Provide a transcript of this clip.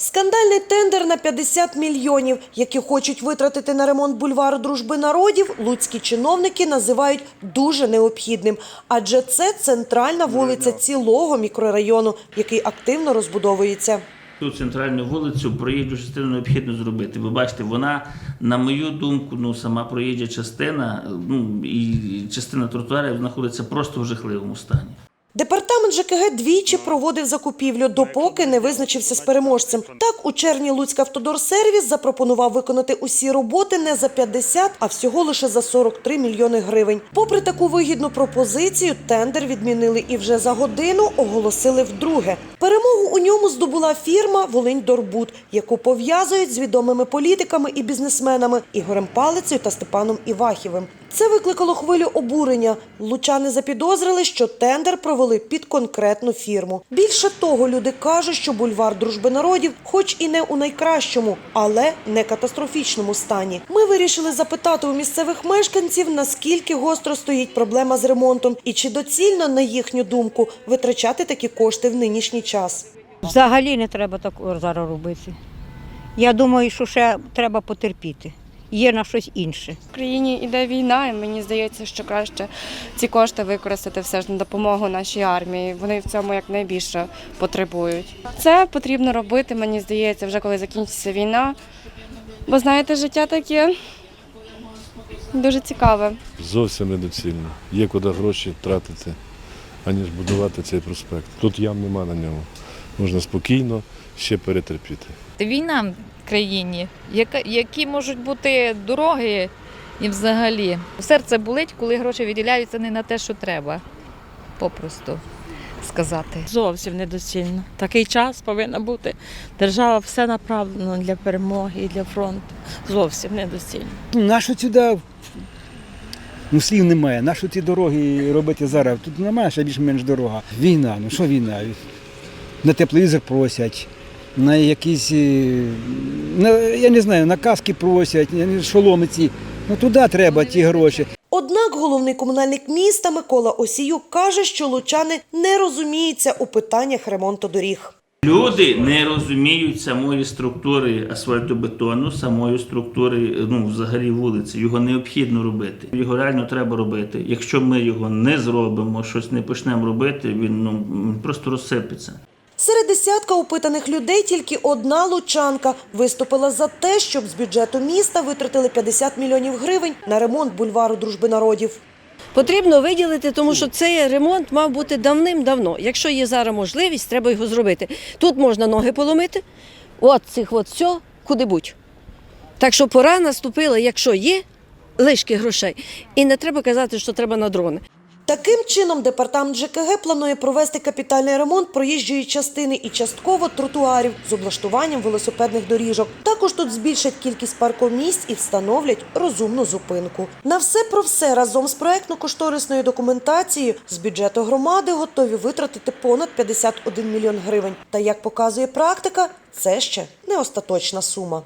Скандальний тендер на 50 мільйонів, які хочуть витратити на ремонт бульвару дружби народів, луцькі чиновники називають дуже необхідним, адже це центральна вулиця цілого мікрорайону, який активно розбудовується. Цю центральну вулицю проїжджу частину необхідно зробити. Ви бачите, вона, на мою думку, ну сама проїжджа частина, ну і частина тротуарів знаходиться просто в жахливому стані. Департамент ЖКГ двічі проводив закупівлю, допоки не визначився з переможцем. Так, у червні Луцьк автодорсервіс запропонував виконати усі роботи не за 50, а всього лише за 43 мільйони гривень. Попри таку вигідну пропозицію, тендер відмінили і вже за годину оголосили вдруге. Перемогу у ньому здобула фірма Волиньдорбуд, яку пов'язують з відомими політиками і бізнесменами Ігорем Палицею та Степаном Івахівим. Це викликало хвилю обурення. Лучани запідозрили, що тендер провели під конкретну фірму. Більше того, люди кажуть, що бульвар дружби народів, хоч і не у найкращому, але не катастрофічному стані. Ми вирішили запитати у місцевих мешканців, наскільки гостро стоїть проблема з ремонтом, і чи доцільно, на їхню думку, витрачати такі кошти в нинішній час. Взагалі не треба такого зараз робити. Я думаю, що ще треба потерпіти. Є на щось інше. В країні йде війна, і мені здається, що краще ці кошти використати все ж на допомогу нашій армії. Вони в цьому як найбільше потребують. Це потрібно робити, мені здається, вже коли закінчиться війна. Бо знаєте, життя таке дуже цікаве. Зовсім недоцільно. Є куди гроші тратити, аніж будувати цей проспект. Тут ям нема на ньому. Можна спокійно ще перетерпіти. війна країні, яка, які можуть бути дороги і взагалі. Серце болить, коли гроші виділяються не на те, що треба. Попросту сказати. Зовсім недоцільно. Такий час повинна бути. Держава все направлено для перемоги і для фронту. Зовсім недоцільно. Ну, нащо сюди? Ну, слів немає. Нащо ці дороги робити зараз? Тут немає ще більш-менш дорога. Війна, ну що війна? На тепловізор просять, на якісь, е, на, я не знаю, на каски просять, шоломи ці. Ну туди треба ті гроші. Однак головний комунальник міста Микола Осіюк каже, що лучани не розуміються у питаннях ремонту доріг. Люди не розуміють самої структури асфальтобетону, самої структури, ну взагалі вулиці. Його необхідно робити. Його реально треба робити. Якщо ми його не зробимо, щось не почнемо робити, він ну просто розсипеться. Серед десятка опитаних людей тільки одна лучанка виступила за те, щоб з бюджету міста витратили 50 мільйонів гривень на ремонт бульвару дружби народів. Потрібно виділити, тому що цей ремонт мав бути давним-давно. Якщо є зараз можливість, треба його зробити. Тут можна ноги поломити, от цих от все, куди-будь. Так що пора наступила, якщо є лишки грошей. І не треба казати, що треба на дрони. Таким чином, департамент ЖКГ планує провести капітальний ремонт проїжджої частини і частково тротуарів з облаштуванням велосипедних доріжок. Також тут збільшать кількість паркомісць і встановлять розумну зупинку. На все про все разом з проектно-кошторисною документацією з бюджету громади готові витратити понад 51 мільйон гривень. Та як показує практика, це ще не остаточна сума.